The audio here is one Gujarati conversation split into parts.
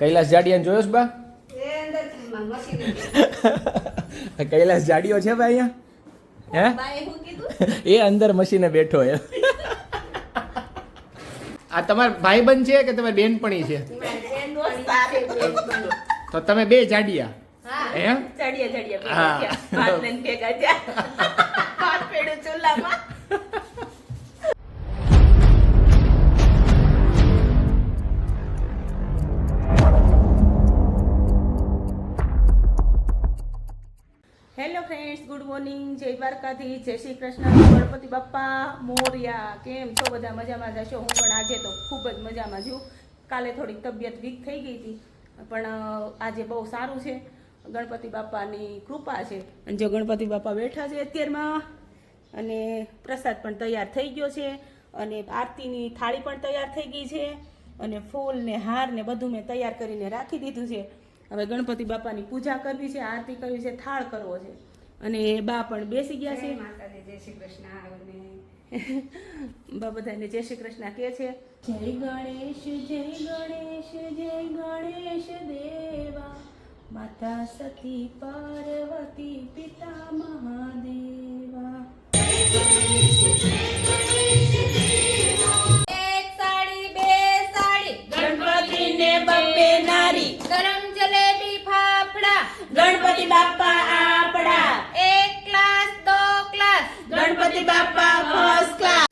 કૈલાસ જાડિયાને જોયો છે બા? કૈલાસ જાડિયો છે ભાઈ અહીંયા? હે? એ અંદર મશીને બેઠો એ આ તમારા ભાઈબંધ છે કે તમારી બેનપણી છે? તો તમે બે જાડિયા? હા હે? મોર્નિંગ જય દ્વારકાથી જય શ્રી કૃષ્ણ, ગણપતિ બાપ્પા, મોર્યા, કેમ છો બધા? મજામાં જશો હું પણ આજે તો ખૂબ જ મજામાં છું. કાલે થોડીક તબિયત વીક થઈ ગઈ હતી, પણ આજે બહુ સારું છે. ગણપતિ બાપાની કૃપા છે. અને જો ગણપતિ બાપા બેઠા છે અત્યારમાં, અને પ્રસાદ પણ તૈયાર થઈ ગયો છે, અને આરતીની થાળી પણ તૈયાર થઈ ગઈ છે, અને ફૂલ ને હાર ને બધું મેં તૈયાર કરીને રાખી દીધું છે. હવે ગણપતિ બાપાની પૂજા કરવી છે, આરતી કરવી છે, થાળ કરવો છે. અને બા પણ બેસી ગયા છે. માતાજી જય શ્રી કૃષ્ણ અને બા બધાને જય શ્રી કૃષ્ણ કહે છે. જય ગણેશ જય ગણેશ જય ગણેશ દેવા. માતા સતી પાર્વતી પિતા મહાદેવા. ગણપતિ બાપા ફર્સ્ટ ક્લાસ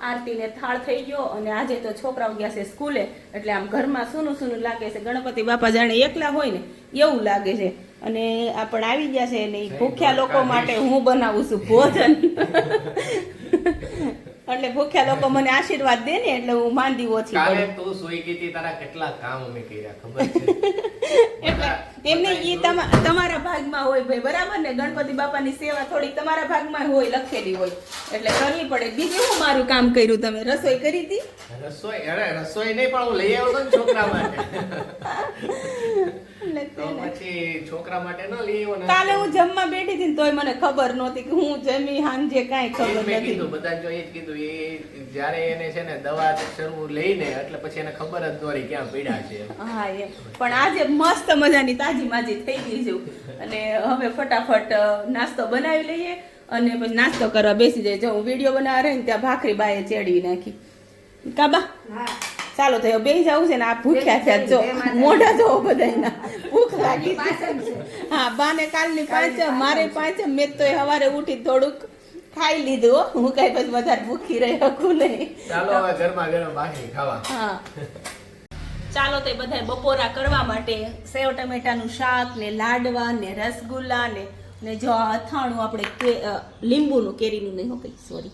આરતીને થાળ થઈ ગયો અને આજે તો છોકરાઓ ગયા છે સ્કૂલે. એટલે આમ ઘરમાં સૂનું સૂનું લાગે છે. ગણપતિ બાપા જાણે એકલા હોય ને એવું લાગે છે. અને આ પણ આવી ગયા છે ને ઈ ભૂખ્યા લોકો માટે હું બનાવું છું ભોજન. એટલે ભૂખ્યા લોકો મને આશીર્વાદ દે ને એટલે હું માંદી ઓછી કાલે તું સુઈ ગઈ તારા કેટલા કામ અમે કર્યા ખબર છે? એટલે એમને ઈ તમારા ભાગમાં હોય ભાઈ બરાબર ને? ગણપતિ બાપાની સેવા થોડી તમારા ભાગમાં હોય લખેલી હોય. એટલે કરવી પડે. બીજું હું મારું કામ કર્યું તમે? રસોઈ કરી હતી? રસોઈ અરે રસોઈ નહીં પણ હું લઈ આવ્યો છોકરા માટે. તો પછી છોકરા માટે ન લઈ ને કાલે હું જમવા બેઠી હતી તોય મને ખબર નહોતી કે હું જમી હાંજે કાંઈ ખબર નથી. કીધું બધા જો એ જ કીધું એ જ્યારે એને છે ને દવા શરૂ લઈને એટલે પછી એને ખબર જ નહોતી ક્યાં પીડા છે. હા એમ પણ આજે મસ્ત મજાની તાજી માજી થઈ ગઈ છું. અને હવે ફટાફટ નાસ્તો બનાવી લઈએ અને પછી નાસ્તો કરવા બેસી જાય. જો હું વીડિયો બનાવે રહી ને ત્યાં ભાખરી બાએ ચેડવી નાખી. કાબા? હા. ચાલો થયો બે જવું છે ને આ ભૂખ્યા છે જો મોઢા જો બધાયના. ભૂખ લાગી છે. હા બાને કાલની પાંચ મારે પાંચ મેં તો હવારે ઉઠી થોડુંક ખાઈ લીધું હું. કઈ પછી વધારે ભૂખી રહી શકું નહીં. ચાલો હવે ગરમા ગરમ બાકી ખાવા. હા. ચાલો તે બધા બપોરા કરવા માટે સેવ ટમેટાનું શાક ને લાડવા ને રસગુલ્લા ને ને જો આ અથાણું આપણે લીંબુનું કેરીનું નહીં હો કઈ સોરી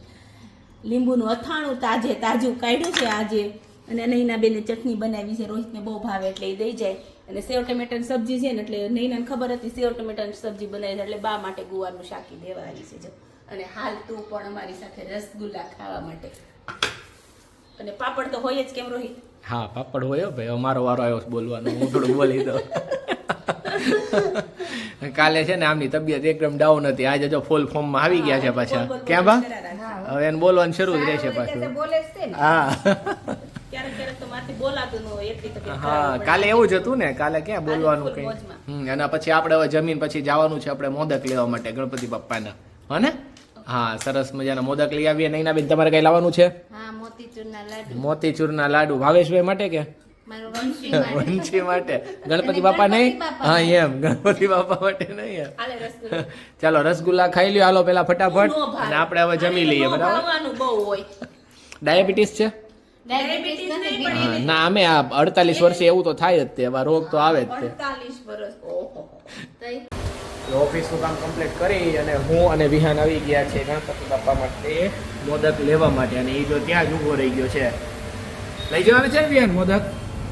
લીંબુનું અથાણું તાજે તાજું કાઢ્યું છે આજે. અને નૈના બેને ચટણી બનાવી છે રોહિતને બહુ ભાવે એટલે એ દઈ જાય. અને સેવ ટમેટાની સબ્જી છે ને એટલે નૈનાને ખબર હતી સેવ ટમેટાની સબ્જી બનાવી છે એટલે બા માટે ગુવારનું શાકી દેવા આવી છે જો. અને હાલ તું પણ અમારી સાથે રસગુલ્લા ખાવા માટે. અને પાપડ તો હોય જ કેમ રોહિત? હા પાપડ હોય હો ભાઈ અમારો વારો આવ્યો બોલવાનો હું થોડું બોલી દઉં. કાલે છે ને આમની તબિયત એકદમ ડાઉન હતી આજે જો ફૂલ ફોર્મમાં આવી ગયા છે પાછા. ક્યાં બા હવે એને બોલવાનું શરૂ જ રહેશે પાછું. બોલે જ છે ને. હા. બોલાતું ન હોય એટલી તબિયત હા કાલે એવું જ હતું ને કાલે ક્યાં બોલવાનું કઈ? હમ અને પછી આપણે હવે જમીન પછી જવાનું છે આપણે મોદક લેવા માટે ગણપતિ બાપ્પાના. હો ને હા સરસ મજાના મોદક લઈ આવીએ. નૈના બેન તમારે કઈ લાવવાનું છે? હા મોતીચૂરના લાડુ. મોતીચૂરના લાડુ. ભાવેશભાઈ માટે કે? વંશી માટે. ગણપતિ બાપા નહીં? હા એમ. ગણપતિ બાપા માટે નહીં એમ. ચાલો રસગુલ્લા ખાઈ લ્યો. હાલો પેલા ફટાફટ. અને આપણે હવે જમી લઈએ બરાબર? ભાવવાનું બહુ હોય. ડાયાબિટીસ છે? ના અમે આ અડતાલીસ વર્ષે એવું તો થાય જ તે રોગ તો આવે જ તે. 48 વર્ષ ઓફિસનું કામ કમ્પ્લીટ કરી અને હું અને વિહાન આવી ગયા છે ગણપતિ બાપા માટે મોદક લેવા માટે અને એ જો ત્યાં જ ઊભો રહી ગયો છે. લઈ જવાનું છે ને વિહાન મોદક?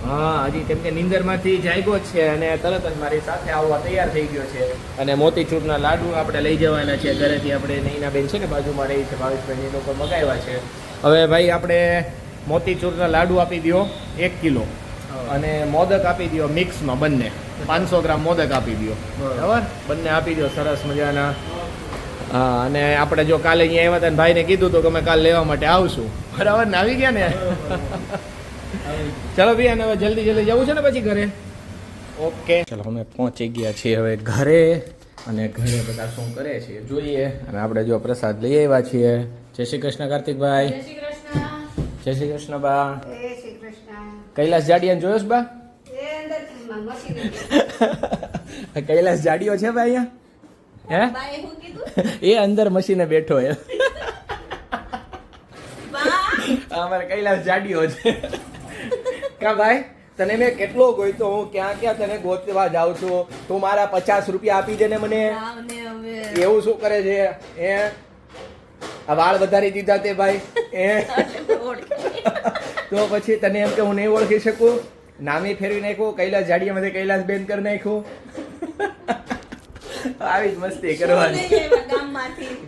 હા હજી કેમ કે નીંદરમાંથી જાગ્યો જ છે અને તરત જ મારી સાથે આવવા તૈયાર થઈ ગયો છે. અને મોતીચૂરના લાડુ આપણે લઈ જવાના છે. ઘરેથી આપણે નૈનાબેન છે ને બાજુમાં રહી છે ભાવેશભાઈ એ લોકો મગાવ્યા છે. હવે ભાઈ આપણે મોતીચૂરના લાડુ આપી દો એક કિલો. અને મોદક આપી દો મિક્સમાં બંને. પાંચસો ગ્રામ મોદક આપી દો બરાબર. બંને આપી દો સરસ મજાના. હા અને આપણે જો કાલે અહીંયા આવ્યા હતા ને ભાઈને કીધું તો કે અમે કાલે લેવા માટે આવશું. બરાબર ને? આવી ગયા ને? ચલો ભાઈ અને હવે જલ્દી જલ્દી જવું છે ને પછી ઘરે? ઓકે. ચલો અમે પહોંચી ગયા છીએ હવે ઘરે. અને ઘરે બધા શું કરે છે જોઈએ. અને આપણે જો પ્રસાદ લઈ આવ્યા છીએ. જય શ્રી કૃષ્ણ કાર્તિકભાઈ. જય શ્રી કૃષ્ણ બા. જય શ્રી કૃષ્ણ. કૈલાસ જાડિયાને જોયો છે બા? કૈલાસ જાડિયો છે ભાઈ અહીંયા? હે? એ અંદર મશીને બેઠો એ અમારે કૈલાસ જાડિયો છે. કા ભાઈ તને મેં કેટલો ગોઈતો હું ક્યાં ક્યાં તને ગોતવા જાઉં છું? તું મારા પચાસ રૂપિયા આપી દે ને મને. એવું શું કરે છે? એ આ વાળ વધારી દીધા તે ભાઈ. એ તો પછી તને એમ કે હું નહીં ઓળખી શકું? નામી ફેરવી નાખ્યું કૈલાસ જાડિયામાંથી કૈલાસ બેન કરી નાખ્યું. આવી જ મસ્તી કરવાની.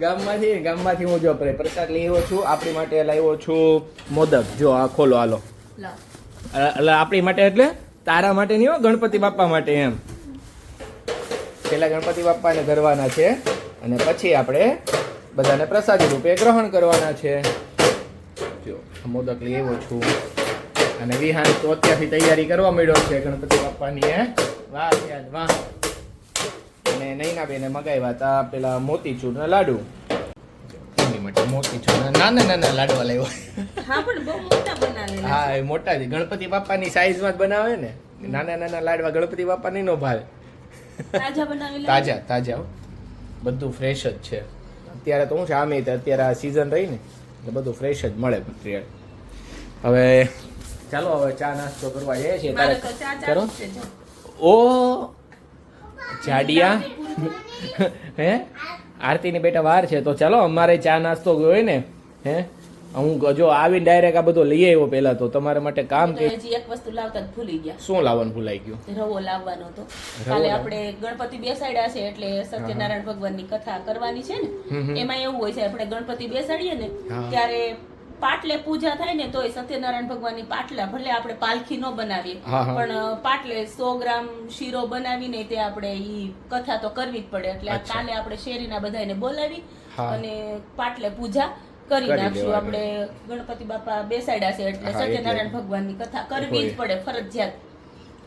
ગામમાંથી. ગામમાંથી હું જો પ્ર- પ્રસાદ લઈ આવ્યો છું આપણી માટે લાવ્યો છું મોદક. જો આ ખોલો હાલો. એટલે આપણી માટે એટલે? તારા માટે નહીં હો ગણપતિ બાપા માટે એમ. પેલા ગણપતિ બાપાને ધરવાના છે. અને પછી આપણે બધાને પ્રસાદી રૂપે ગ્રહણ કરવાના છે. મોદક લઈ આવ્યો છું. અને વિહાન તો અત્યારથી તૈયારી કરવા માંડ્યો છે ગણપતિ બાપાની હે? વાહ યાર વાહ. અને નૈના બેને મગાવ્યા હતા પેલા મોતીચૂરના લાડુ. એની માટે મોતીચૂરના નાના નાના લાડવા લાવ્યો. હા પણ બહુ મોટા બનાવેલા હા એ મોટા છે. ગણપતિ બાપાની સાઈઝમાં જ બનાવે ને નાના નાના લાડવા ગણપતિ બાપા નો ભાવે. તાજા બનાવેલા? તાજા તાજા. બધું ફ્રેશ જ છે. અત્યારે તો હું છે આમે અત્યારે આ સિઝન રહી ને એટલે બધું ફ્રેશ જ મળે મટીરિયલ હવે ચાલો હવે ચા નાસ્તો કરવા જઈએ છીએ તારે. કરો. ઓ જાડિયા. હે? આરતીની બેટા વાર છે તો ચાલો અમારે ચા નાસ્તો હોય ને હે? હું જો આવી ડાયરેક્ટ આ બધો લઈ આવ્યો પહેલા તો તમારા માટે કામ કે હજી એક વસ્તુ લાવતા ભૂલી ગયા. શું લાવવાનું ભૂલાઈ ગયું? રવો લાવવાનો હતો. કાલે આપણે ગણપતિ બેસાડ્યા છે એટલે સત્યનારાયણ ભગવાનની કથા કરવાની છે. ને એમાં એવું હોય છે આપણે ગણપતિ બેસાડીએ ને ત્યારે પાટલે પૂજા થાય ને તોય સત્યનારાયણ ભગવાનની પાટલા ભલે આપણે પાલખી ન બનાવીએ. પણ પાટલે સો ગ્રામ શીરો બનાવીને તે આપણે ઈ કથા તો કરવી જ પડે. એટલે. કાલે આપણે શેરીના બધાને બોલાવી અને પાટલે પૂજા કરી નાખશું. આપણે ગણપતિ બાપા બેસાડ્યા છે એટલે. સત્યનારાયણ ભગવાનની કથા કરવી જ પડે ફરજિયાત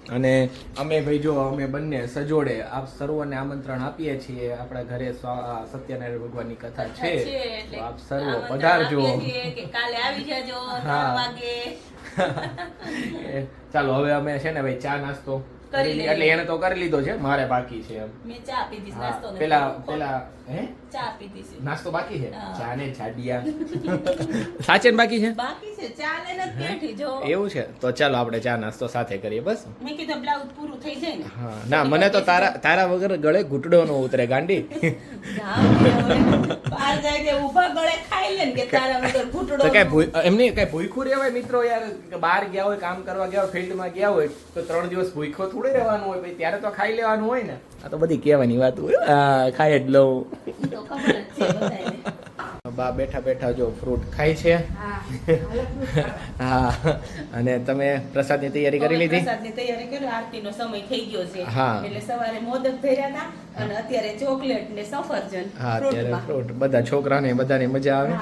અને અમે ભાઈ જો અમે બંને સજોડે આપ સર્વને આમંત્રણ આપીએ છીએ આપણા ઘરે સત્યનારાયણ ભગવાનની કથા છે તો આપ સર્વ પધારજો કાલે આવી જજો. વાગે ચાલો હવે અમે છે ને ભાઈ ચા નાસ્તો કરી એટલે એને તો કરી લીધો છે મારે બાકી છે એમ. મેં ચા પીધી નાસ્તો નથી પેલા પેલા હે? ચા પીધી છે. નાસ્તો બાકી છે? ચા ને છાડિયા સાચે ને બાકી છે? બાકી છે ચા ને બેઠી જો. એવું છે? તો ચાલો આપણે ચા નાસ્તો સાથે કરીએ બસ. મેં કીધું બ્લાઉઝ પૂરું થઈ જાય ને. હા ના મને તો તારા તારા વગર ગળે ઘૂંટડો નો ઉતરે ગાંડી. તો કઈ એમની કઈ ભૂખ્યું રહેવાય મિત્રો યાર? બહાર ગયા હોય કામ કરવા ગયા હોય ફિલ્ડમાં ગયા હોય તો ત્રણ દિવસ ભૂખો થોડી રહેવાનું હોય ભાઈ ત્યારે તો ખાઈ લેવાનું હોય ને. આ તો બધી કહેવાની વાત હોય ખાય ખાઈ જ લઉં. બા બેઠા બેઠા જો ફ્રૂટ ખાય છે. હા અને તમે પ્રસાદની તૈયારી કરી લીધી? પ્રસાદની તૈયારી કરી આરતીનો સમય થઈ ગયો છે. હા. એટલે સવારે મોદક ભર્યા હતા અને અત્યારે ચોકલેટ ને સફરજન હા અત્યારે ફ્રૂટ બધા છોકરાને બધાને મજા આવે.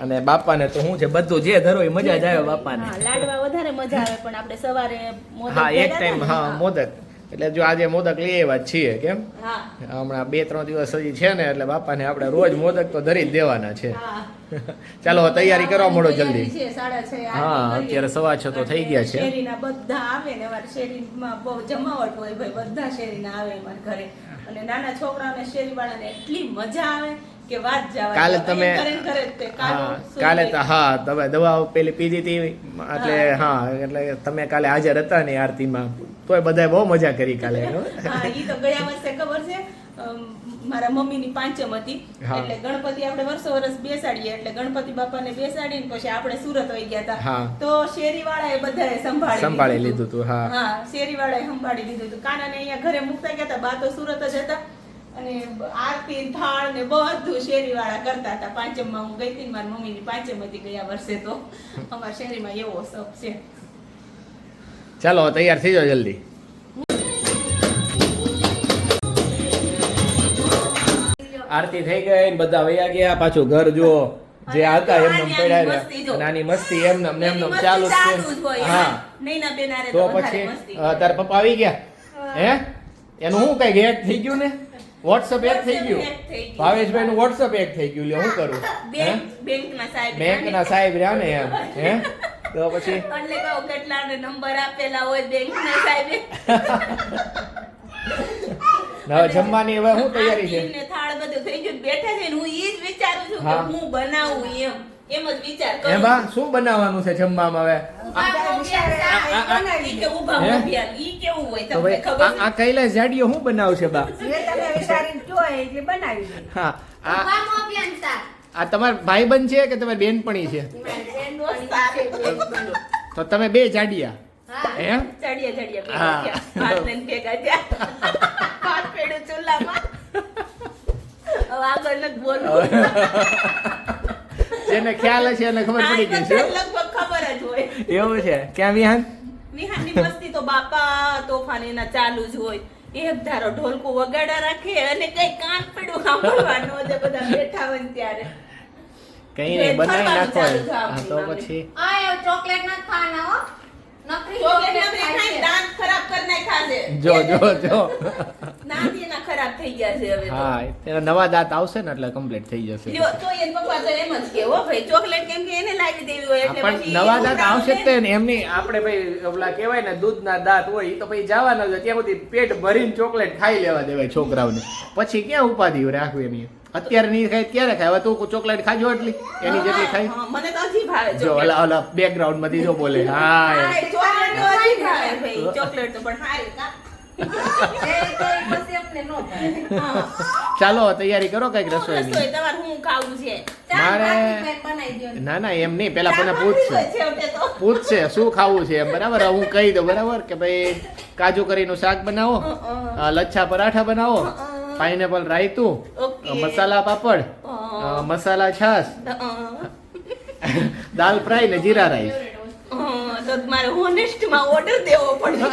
અને બાપાને તો શું છે બધું જે ધરો એ મજા જ આવે બાપાને. લાડવા વધારે મજા આવે પણ આપણે સવારે હા એક ટાઈમ હા મોદક. એટલે જો આજે મોદક લઈ આવ્યા છીએ કેમ? હમણાં બે ત્રણ દિવસ હજી છે ને એટલે બાપાને આપણે રોજ મોદક તો ધરી જ દેવાના છે. ચાલો તૈયારી કરવા મળો જલ્દી. હા, અત્યારે સવા છ તો થઈ ગયા છે. શેરીના બધા આવે ને અમારે શેરીમાં બહુ જમાવટ હોય ભાઈ બધા શેરીના આવે અમારા ઘરે. અને નાના છોકરાઓને શેરીવાળાને એટલી મજા આવે કાલે. તમે કાલે હા તમે દવાઓ પેલી પીધી હતી એટલે હા. એટલે તમે કાલે હાજર હતા ને આરતીમાં. તોય બધાએ બહુ મજા કરી કાલે હા. ઈ તો ગયા વર્ષે ખબર છે મારા મમ્મીની પાંચમ હતી. એટલે ગણપતિ આપણે વર્ષો વર્ષ બેસાડીએ એટલે ગણપતિ બાપાને બેસાડીને પછી આપણે સુરત વહી ગયા. હતા. તો એ બધાએ સંભાળી સંભાળી લીધું હતું, હા. હા શેરીવાળાએ સંભાળી લીધું હતું કાનાને અહીંયા ઘરે મૂકતા ગયા હતા બા તો સુરત જ હતા. અને આરતી થાળ ને બધું શેરીવાળા કરતા હતા. પાંચમમાં હું ગઈ હતી મારી મમ્મીની પાંચમ હતી ગયા વર્ષે તો. અમારા શેરીમાં એવો શોખ છે. ચાલો તૈયાર થઈ જાઓ જલ્દી. આરતી થઈ ગઈ ને બધા વયા ગયા. પાછું ઘર જો જે હતા એમને પડ્યા રહ્યા. નાની મસ્તી એમને એમને એમને ચાલુ છે. હા. તો પછી તાર પપ્પા આવી ગયા? હે. એનું શું કઈ હેક થઈ ગયું ને? વોટ્સઅપ એક થઈ ગયું. ભાવેશભાઈ નું વોટ્સઅપ એક થઈ ગયું. લ્યો શું કરું? બેંક ના. સાહેબ રહ્યા ને એમ. હે? તો પછી? એટલે કહો કેટલા નંબર આપેલા હોય બેંકના સાહેબે? હવે જમવાની હવે શું તૈયારી છે? ને થાળ બધું થઈ ગયું બેઠા છે ને હું ઈ જ વિચારું છું કે હું. બનાવું એમ. એમ જ વિચાર કરું એમાં શું બનાવવાનું છે જમવામાં હવે? આ- કૈલાસ જાડીઓ શું બનાવશે બા હા આ આ તમારા ભાઈબંધ છે કે તમારી બેનપણી છે તો તમે બે જાડિયા હે ચડિયા ચૂલામાં. જેને ખ્યાલ હશે એને ખબર પડી ગઈ છે લગભગ ખબર જ હોય એવું છે? ક્યાં વિહાન? વિહાનની મસ્તી તો બાપા તોફાન એના ચાલુ જ હોય. એક ધારો ઢોલકું વગાડા રાખે અને કઈ કાન પડ્યું સાંભળવાનું હોય બધા બેઠા હોય ને ત્યારે. કઈ નહીં બનાવી નાખો તો પછી આ ચોકલેટ ના ખાના હો. જો જો જો ખરાબ થઈ ગયા છે હવે હા તેના નવા દાંત આવશે ને એટલે કમ્પ્લીટ થઈ જશે. તો એન પપ્પા તો એમ જ કે ભાઈ ચોકલેટ કેમ કે એને લાવી દેવી હોય એટલે પણ નવા દાંત આવશે. તે એમની આપણે ભાઈ ઓલા કહેવાય ને દૂધના દાંત હોય તો પછી જવાના જ ત્યાં સુધી પેટ ભરીને ચોકલેટ ખાઈ લેવા દેવાય છોકરાઓને. પછી ક્યાં ઉપાધિ રાખવી એની અત્યારે નહીં ખાય ત્યારે ખાય. હવે તું ચોકલેટ ખાજો એટલી. એની જેટલી ખાઈ મને તો હજી ભાવે જો. ઓલા ઓલા બેકગ્રાઉન્ડમાંથી જો બોલે. હા ચોકલેટ તો હજી ભાવે ભાઈ ચોકલેટ તો પણ સારી. ચાલો તૈયારી કરો કંઈક રસોઈની. રસોઈ તમારે હું ખાવું છે? મારે ના. ના એમ નહીં. પેલા મને પૂછશે. પૂછશે શું ખાવું છે એમ. બરાબર? હું કહી દઉં બરાબર? કે ભાઈ કાજુ કરીનું શાક બનાવો લચ્છા પરાઠા બનાવો. પાઇનેપલ રાયતું. મસાલા પાપડ મસાલા અ, દાલ ફ્રાય ને જીરા રાઈસ. તો દેવો પડશે.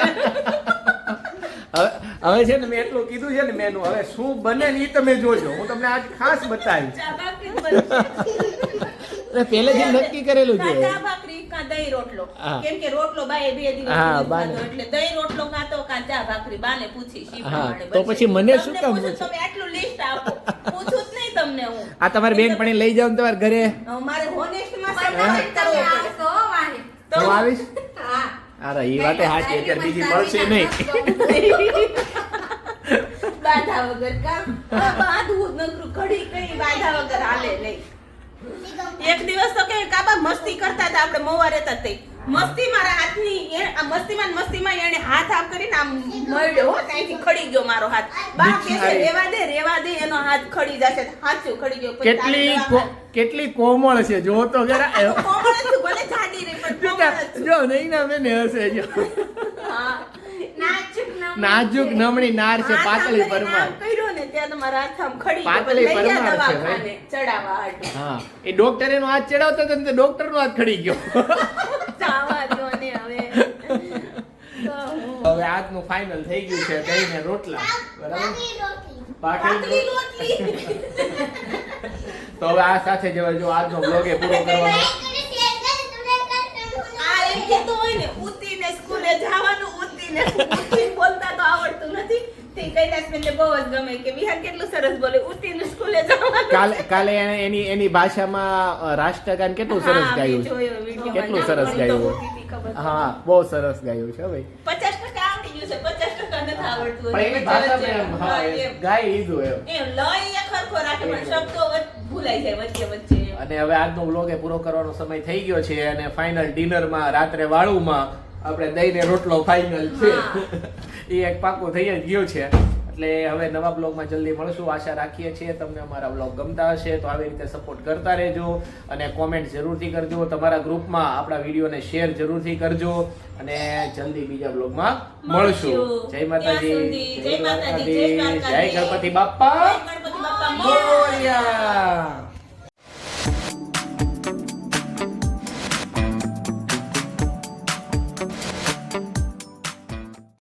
હવે હવે છે ને મેં એટલું કીધું છે ને મેનુ હવે શું બને ને એ તમે જોજો. હું તમને આજ ખાસ બતાવીશ. પહેલેથી નક્કી કરેલું છે. કાંદા ભાખરી કા દહીં રોટલો. કેમ કે રોટલો બાએ બે દિવસ એટલે દહીં રોટલો કાં તો કાં ચા ભાખરી બાને પૂછી શી હા, તો પછી મને શું કામ પૂછું, તમે આટલું લિસ્ટ આપો. પૂછું જ નહીં તમને હું. આ તમારે બેન પણ લઈ જાવ ને ઘરે. મારે હોનેસ્ટમાં સમાવેશ કરવો પડે. તો આવીશ? હા. અરે એ વાતે હાચી અત્યારે બીજી મળશે નહીં. બાધા વગર કામ. આ નકરું. ઘડી કઈ બાધા વગર હાલે નહીં. એક દિવસ તો કે કાબા મસ્તી કરતા હતા આપણે મોવા રહેતા તે. મસ્તી મારા હાથની આ મસ્તીમાં મસ્તીમાં એને હાથ આપ કરીને આમ મળ્યો હો ત્યાંથી ખડી ગયો મારો હાથ. બા કે રેવા દે રેવા દે એનો હાથ ખડી જશે. હાચું ખડી ગયો કેટલી કેટલી કોમળ છે જો તો જરા કોમળ છે ભલે જાડી રે પણ કોમળ જો નહીં ના બેન હશે જો. હા. નાજુક નમણી નાર છે હાથ પાતળી પરમાર ત્યાં તો મારા ખડી ગયો. લઈ ગયા દવાખાને ચડાવવા હાટુ. હા. એ ડોક્ટર એનો હાથ ચડાવતો હતો ને ડોક્ટર નો હાથ ખડી ગયો. ચાવા દો ને હવે. હવે આજનું ફાઇનલ થઈ ગયું છે દહીં ને રોટલા. બરાબર? પાટલી રોટલી. તો હવે આ સાથે જ જો આજનો બ્લોગ એ પૂરો કરવાનો. આ એમ હોય ને ઉતીને સ્કૂલે જવાનું ઉતીને ઉતીને બોલતા તો આવડતું નથી. તે કૈલાસબેનને બહુ જ ગમે કે વિહાર કેટલું સરસ બોલે ઉતીને સ્કૂલે જવાનું કાલે કાલે એને એની એની ભાષામાં રાષ્ટ્રગાન કેટલું સરસ ગાયું કેટલું સરસ ગાયું. હા બહુ સરસ ગાયું છે ભાઈ પચાસ ટકા આવડી ગયું છે પચાસ ટકા નથી આવડતું પણ એની ભાષામાં હા. ગાઈ લીધું એમ એમ લય ખરખો રાખે પણ શબ્દો ભૂલાઈ જાય વચ્ચે વચ્ચે અને હવે આજનો વ્લોગ એ પૂરો કરવાનો સમય થઈ ગયો છે અને ફાઇનલ ડિનરમાં રાત્રે વાળુમાં આપણે દહીં ને રોટલો ફાઇનલ છે. એ એક પાકો થઈ જ ગયો છે. એટલે હવે નવા બ્લોગમાં જલ્દી મળશું. આશા રાખીએ છીએ તમને અમારા બ્લોગ ગમતા હશે તો આવી રીતે સપોર્ટ કરતા રહેજો અને કોમેન્ટ જરૂરથી કરજો. તમારા ગ્રુપમાં આપણા વિડીયોને શેર જરૂરથી કરજો અને જલ્દી બીજા બ્લોગમાં મળશું. જય માતાજી. જય માતાજી, જય. ગણપતિ બાપ્પા. મોરયા. મોરયા.